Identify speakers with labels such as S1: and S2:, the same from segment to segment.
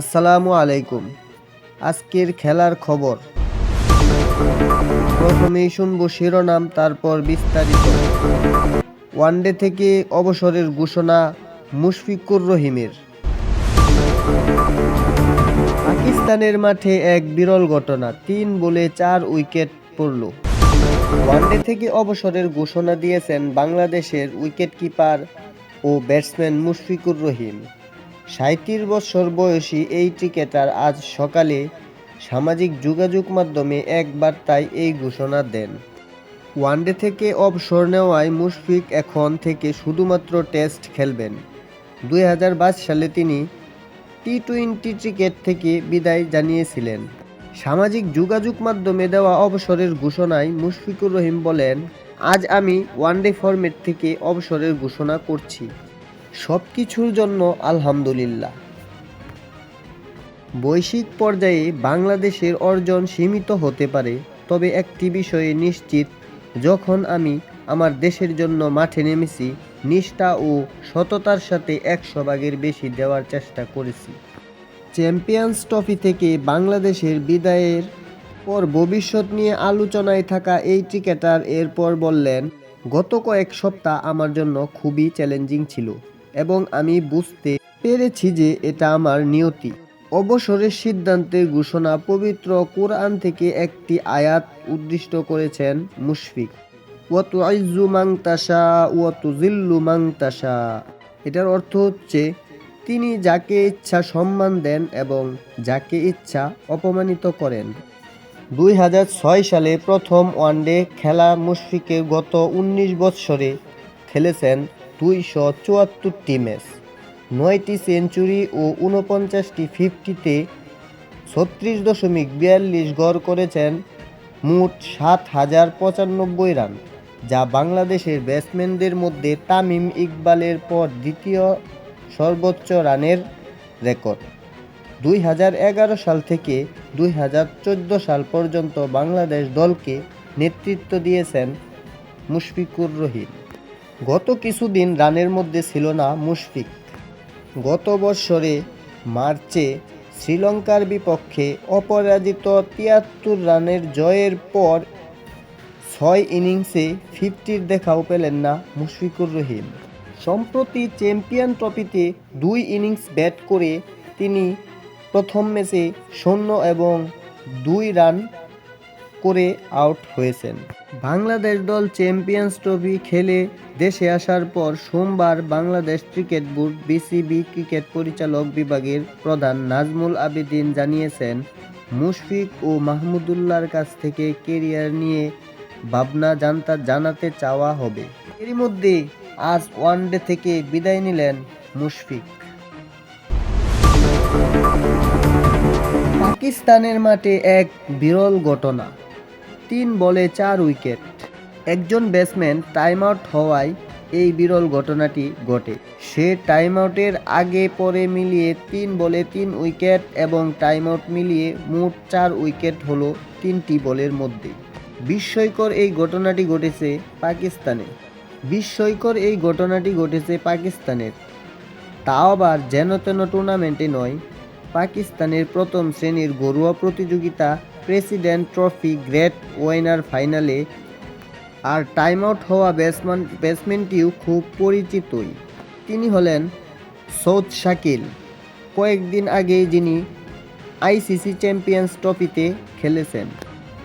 S1: আসসালামু আলাইকুম। আজকের খেলার খবর। প্রথমেই শুনব শিরোনাম, তারপর বিস্তারিত। ওয়ানডে থেকে অবসরের ঘোষণা মুশফিকুর রহিমের। পাকিস্তানের মাঠে এক বিরল ঘটনা, তিন বলে চার উইকেট পড়ল। ওয়ানডে থেকে অবসরের ঘোষণা দিয়েছেন বাংলাদেশের উইকেটকিপার ও ব্যাটসম্যান মুশফিকুর রহিম। সাঁত্রিশ বছর বয়সী এই ক্রিকেটার আজ সকালে সামাজিক যোগাযোগ মাধ্যমে এক বার্তায় এই ঘোষণা দেন। ওয়ানডে থেকে অবসর নেওয়ায় মুশফিক এখন থেকে শুধুমাত্র টেস্ট খেলবেন। দুই হাজার বাইশ সালে তিনি টি টোয়েন্টি ক্রিকেট থেকে বিদায় জানিয়েছিলেন। সামাজিক যোগাযোগ মাধ্যমে দেওয়া অবসরের ঘোষণায় মুশফিকুর রহিম বলেন, আজ আমি ওয়ানডে ফরম্যাট থেকে অবসরের ঘোষণা করছি। সব কিছুর জন্য আলহামদুলিল্লাহ। বৈশ্বিক পর্যায়ে বাংলাদেশের অর্জন সীমিত হতে পারে, তবে একটি বিষয়ে নিশ্চিত, যখন আমি আমার দেশের জন্য মাঠে নেমেছি, নিষ্ঠা ও সততার সাথে একশো ভাগের বেশি দেওয়ার চেষ্টা করেছি। চ্যাম্পিয়ন্স ট্রফি থেকে বাংলাদেশের বিদায়ের পর ভবিষ্যৎ নিয়ে আলোচনায় থাকা এই ক্রিকেটার এরপর বললেন, গত কয়েক সপ্তাহ আমার জন্য খুবই চ্যালেঞ্জিং ছিল। এবং আমি বুঝতে পেরেছি যে এটা আমার নিয়তি। অবসরের সিদ্ধান্তের ঘোষণা পবিত্র কোরআন থেকে একটি আয়াত উদ্দিষ্ট করেছেন মুশফিক। ওয়াতু আইজু মাং তাসা ওয়াতু জিল্লু মাং তাসা এটার অর্থ হচ্ছে, তিনি যাকে ইচ্ছা সম্মান দেন এবং যাকে ইচ্ছা অপমানিত করেন। দুই হাজার ছয় সালে প্রথম ওয়ানডে খেলা মুশফিকের গত উনিশ বৎসরে খেলেছেন দুইশো চুয়াত্তরটি ম্যাচ। নয়টি সেঞ্চুরি ও উনপঞ্চাশটি ফিফটিতে ছত্রিশ দশমিক বিয়াল্লিশ গড় করেছেন মোট সাত হাজার পঁচানব্বই রান, যা বাংলাদেশের ব্যাটসম্যানদের মধ্যে তামিম ইকবালের পর দ্বিতীয় সর্বোচ্চ রানের রেকর্ড। দুই হাজার এগারো সাল থেকে দুই হাজার চোদ্দ সাল পর্যন্ত বাংলাদেশ দলকে নেতৃত্ব দিয়েছেন মুশফিকুর রহিম। গত কিছুদিন রানের মধ্যে ছিল না মুশফিক। গত বছরে মার্চে শ্রীলঙ্কার বিপক্ষে অপরাজিত তিয়াত্তর রানের জয়ের পর ছয় ইনিংসে ফিফটির দেখাও পেলেন না মুশফিকুর রহিম। সম্প্রতি চ্যাম্পিয়ন ট্রফিতে দুই ইনিংস ব্যাট করে তিনি প্রথম ম্যাচে শূন্য এবং দুই রান করে আউট হয়েছেন। বাংলাদেশ দল চ্যাম্পিয়ন্স ট্রফি খেলে দেশে আসার পর সোমবার Bangladesh cricket board BCB cricket পরিচালক বিভাগের প্রধান নাজমুল আবেদিন জানিয়েছেন, মুশফিক ও মাহমুদুল্লাহর কাছ থেকে কেরিয়ার নিয়ে ভাবনা জানতা, জানাতে চাওয়া হবে। এরই মধ্যে আজ ওয়ানডে থেকে বিদায় নিলেন মুশফিক। পাকিস্তানের মাঠে এক বিরল ঘটনা। তিন বলে চার উইকেট। একজন ব্যাটসম্যান টাইম আউট হওয়ায় এই বিরল ঘটনাটি ঘটে। সে টাইম আউটের আগে পরে মিলিয়ে তিন বলে তিন উইকেট এবং টাইম আউট মিলিয়ে মোট চার উইকেট হলো তিনটি বলের মধ্যে। বিস্ময়কর এই ঘটনাটি ঘটেছে পাকিস্তানে। বিস্ময়কর এই ঘটনাটি ঘটেছে পাকিস্তানের। তাও আবার যেন তেন টুর্নামেন্টে নয়, পাকিস্তানের প্রথম শ্রেণির ঘরোয়া প্রতিযোগিতা প্রেসিডেন্ট ট্রফি গ্রেট ওয়েনার ফাইনালে আর টাইম আউট হওয়া ব্যাটসম্যান, ব্যাটসম্যানটিও খুব পরিচিতই। তিনি হলেন সৌদ শাকিল। কয়েকদিন আগেই যিনি আইসিসি চ্যাম্পিয়ন্স ট্রফিতে খেলেছেন।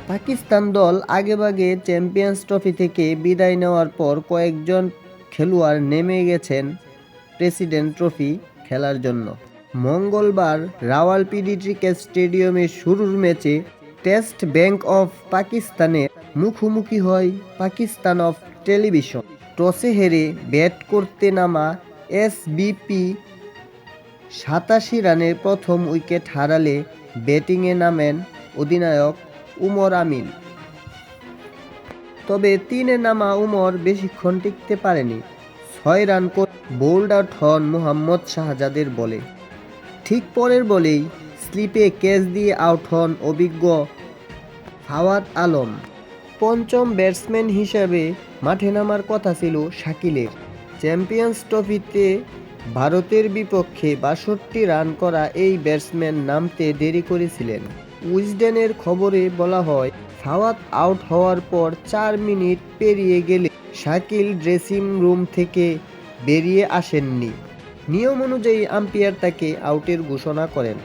S1: পাকিস্তান দল আগেভাগে চ্যাম্পিয়ন্স ট্রফি থেকে বিদায় নেওয়ার পর কয়েকজন খেলোয়াড় নেমে গেছেন প্রেসিডেন্ট ট্রফি খেলার জন্য। মঙ্গলবার রাওয়ালপিন্ডি ক্রিকেট স্টেডিয়ামে শুরুর ম্যাচে টেস্ট ব্যাংক অফ পাকিস্তানের মুখোমুখি হয় পাকিস্তান অফ টেলিভিশন। টসে হেরে ব্যাট করতে নামা এসবিপি সাতাশি রানের প্রথম উইকেট হারালে ব্যাটিংয়ে নামেন অধিনায়ক উমর আমিন। তবে তিনে নামা উমর বেশিক্ষণ টিকতে পারেনি। ছয় রান করে বোল্ড আউট হন মোহাম্মদ শাহজাদের বলে। ঠিক পরের বলেই স্লিপে ক্যাচ দিয়ে আউট হন অভিজ্ঞ ফাওয়াদ আলম। পঞ্চম ব্যাটসম্যান হিসাবে মাঠে নামার কথা ছিল শাকিলের। চ্যাম্পিয়ন্স ট্রফিতে ভারতের বিপক্ষে বাষট্টি রান করা এই ব্যাটসম্যান নামতে দেরি করেছিলেন। উইজডেনের খবরে বলা হয় ফাওয়াত আউট হওয়ার পর চার মিনিট পেরিয়ে গেলে শাকিল ড্রেসিং রুম থেকে বেরিয়ে আসেননি। নিয়ম অনুযায়ী আম্পায়ার তাকে আউটের ঘোষণা করেন।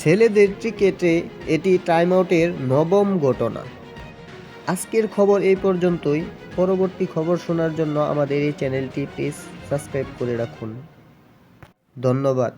S1: ছেলেদের ক্রিকেটে এটি টাইম আউটের নবম ঘটনা। আজকের খবর এই পর্যন্তই। পরবর্তী খবর শোনার জন্য আমাদের এই চ্যানেলটি প্লিজ সাবস্ক্রাইব করে রাখুন। ধন্যবাদ।